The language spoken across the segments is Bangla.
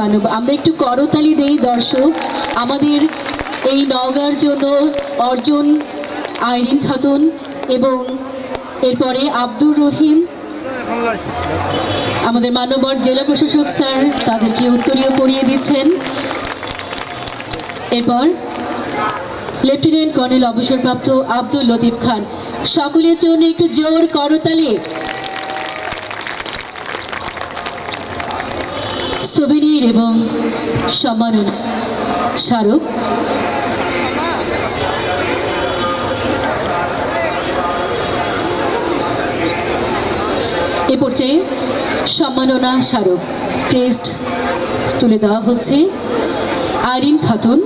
মানব, আমরা একটু করতালি দেই দর্শক। আমাদের এই নওগাঁর জন্য অর্জন, আইরিন খাতুন এবং এরপরে আব্দুর রহিম, আমাদের মানবর জেলা প্রশাসক স্যার তাদেরকে উত্তরীয় পড়িয়ে দিচ্ছেন। এরপর লেফটেন্যান্ট কর্নেল অবসরপ্রাপ্ত আব্দুল লতিফ খান। সকলের জন্য একটু জোর করতালি। এবং সম্মাননা স্মারক। এ পর্যায়ে সম্মাননা স্মারক ক্রেস্ট তুলে দেওয়া হচ্ছে। আইরিন খাতুন।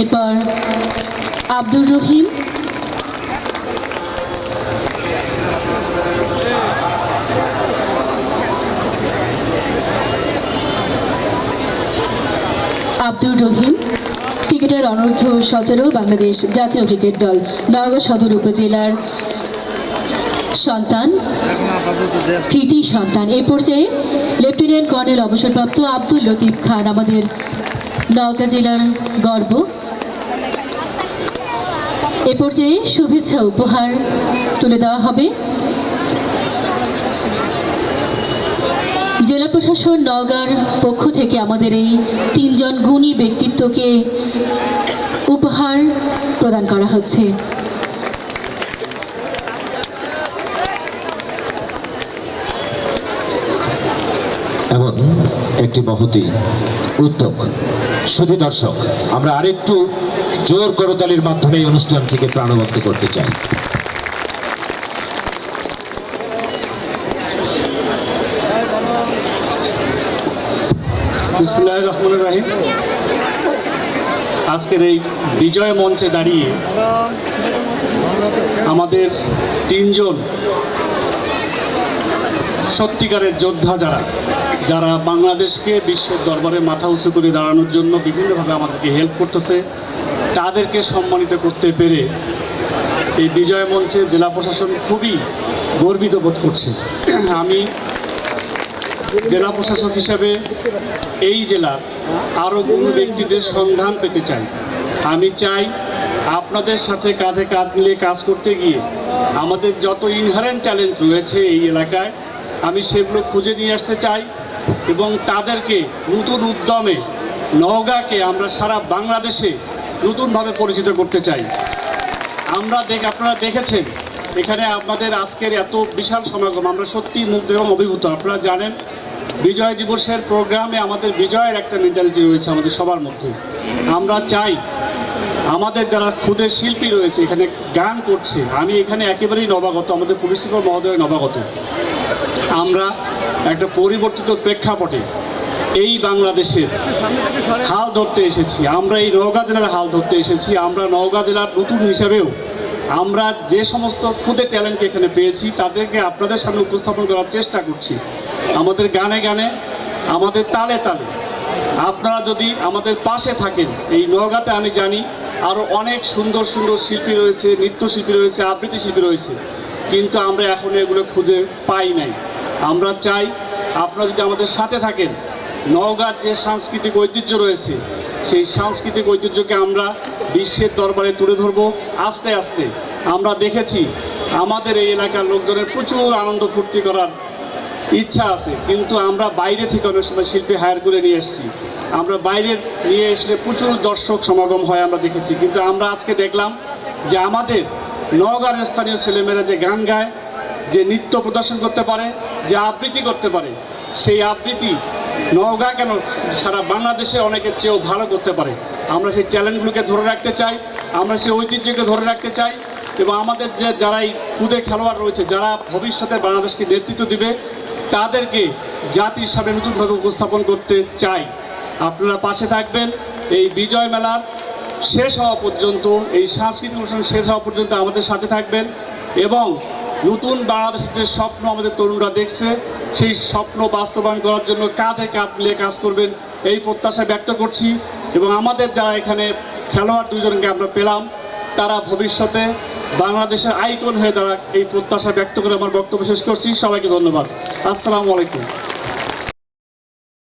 এরপর আব্দুর রহিম। রহিম। ক্রিকেটার অনূর্ধ্ব সতেরো বাংলাদেশ জাতীয় ক্রিকেট দল নওগাঁ সদর উপজেলার সন্তান, কৃতি সন্তান। এ পর্যায়ে লেফটেন্যান্ট কর্নেল অবসরপ্রাপ্ত আব্দুল লতিফ খান আমাদের নওগাঁ জেলার গর্ব। এ পর্যায়ে শুভেচ্ছা উপহার তুলে দেওয়া হবে। জেলা প্রশাসন নওগাঁর পক্ষ থেকে আমাদের এই তিনজন গুণী ব্যক্তিত্বকে উপহার প্রদান করা হচ্ছে। এমন একটি মহতি উদ্যোগ, শুধু দর্শক, আমরা আরেকটু জোর করতালির মাধ্যমে এই অনুষ্ঠান থেকে প্রাণবন্ত করতে চাই। বিসমুল্লাহ রহমান রাহিম। আজকের এই বিজয় মঞ্চে দাঁড়িয়ে আমাদের তিনজন সত্যিকারের যোদ্ধা যারা যারা বাংলাদেশকে বিশ্বের দরবারে মাথা উঁচু করে দাঁড়ানোর জন্য বিভিন্নভাবে আমাদেরকে হেল্প করতেছে, তাদেরকে সম্মানিত করতে পেরে এই বিজয় মঞ্চে জেলা প্রশাসন খুবই গর্বিত বোধ করছে। আমি জেলা প্রশাসক হিসাবে এই জেলার আরও কোনো ব্যক্তিদের সন্ধান পেতে চাই। আমি চাই আপনাদের সাথে কাঁধে কাঁধ মিলিয়ে কাজ করতে গিয়ে আমাদের যত ইনহারেন্ট ট্যালেন্ট রয়েছে এই এলাকায়, আমি সেগুলো খুঁজে নিয়ে আসতে চাই এবং তাদেরকে নতুন উদ্যমে, নওগাঁকে আমরা সারা বাংলাদেশে নতুনভাবে পরিচিত করতে চাই। আমরা দেখ, আপনারা দেখেছেন এখানে আপনাদের আজকের এত বিশাল সমাগম, আমরা সত্যি মুগ্ধ এবং অভিভূত। আপনারা জানেন, বিজয় দিবসের প্রোগ্রামে আমাদের বিজয়ের একটা মেন্টালিটি রয়েছে আমাদের সবার মধ্যে। আমরা চাই, আমাদের যারা ক্ষুদের শিল্পী রয়েছে, এখানে গান করছে, আমি এখানে একেবারেই নবাগত, আমাদের প্রিন্সিপাল মহোদয় নবাগত। আমরা একটা পরিবর্তিত প্রেক্ষাপটে এই বাংলাদেশের হাল ধরতে এসেছি। আমরা এই নওগাঁ জেলার হাল ধরতে এসেছি। আমরা নওগাঁ জেলার নতুন হিসাবেও আমরা যে সমস্ত খুদে ট্যালেন্টকে এখানে পেয়েছি, তাদেরকে আপনাদের সামনে উপস্থাপন করার চেষ্টা করছি। আমাদের গানে গানে, আমাদের তালে তালে। আপনারা যদি আমাদের পাশে থাকেন, এই নওগাঁতে আমি জানি আরও অনেক সুন্দর সুন্দর শিল্পী রয়েছে, নৃত্যশিল্পী রয়েছে আবৃত্তি শিল্পী রয়েছে। কিন্তু আমরা এখন এগুলো খুঁজে পাই নাই। আমরা চাই আপনারা যদি আমাদের সাথে থাকেন, নওগাঁর যে সাংস্কৃতিক ঐতিহ্য রয়েছে সেই সাংস্কৃতিক ঐতিহ্যকে আমরা বিশ্বের দরবারে তুলে ধরবো। আস্তে আস্তে আমরা দেখেছি আমাদের এই এলাকার লোকজনের প্রচুর আনন্দ ফুর্তি করার ইচ্ছা আছে। কিন্তু আমরা বাইরে থেকে অনেক সময় শিল্পী হায়ার করে নিয়ে এসেছি। আমরা বাইরের নিয়ে এসলে প্রচুর দর্শক সমাগম হয় আমরা দেখেছি। কিন্তু আমরা আজকে দেখলাম যে আমাদের নওগাঁর স্থানীয় ছেলেমেয়েরা যে গান গায়, যে নৃত্য প্রদর্শন করতে পারে, যে আবৃত্তি করতে পারে, সেই আবৃত্তি নওগাঁ কেন? সারা বাংলাদেশে অনেকের চেয়েও ভালো করতে পারে। আমরা সেই ট্যালেন্টগুলোকে ধরে রাখতে চাই, আমরা সেই ঐতিহ্যকে ধরে রাখতে চাই এবং আমাদের যে যারাই কুদে খেলোয়াড় রয়েছে, যারা ভবিষ্যতে বাংলাদেশকে নেতৃত্ব দিবে, তাদেরকে জাতির সামনে নতুনভাবে উপস্থাপন করতে চাই। আপনারা পাশে থাকবেন। এই বিজয় মেলার শেষ হওয়া পর্যন্ত, এই সাংস্কৃতিক অনুষ্ঠান শেষ হওয়া পর্যন্ত আমাদের সাথে থাকবেন এবং নতুন বাংলাদেশের যে স্বপ্ন আমাদের তরুণরা দেখছে, সেই স্বপ্ন বাস্তবায়ন করার জন্য কাঁধে কাঁধ মিলিয়ে কাজ করবেন, এই প্রত্যাশা ব্যক্ত করছি। এবং আমাদের যারা এখানে খেলোয়াড় দুজনকে আমরা পেলাম, তারা ভবিষ্যতে বাংলাদেশের আইকন হয়ে দাঁড়াক, এই প্রত্যাশা ব্যক্ত করে আমার বক্তব্য শেষ করছি। সবাইকে ধন্যবাদ। আসসালামু আলাইকুম।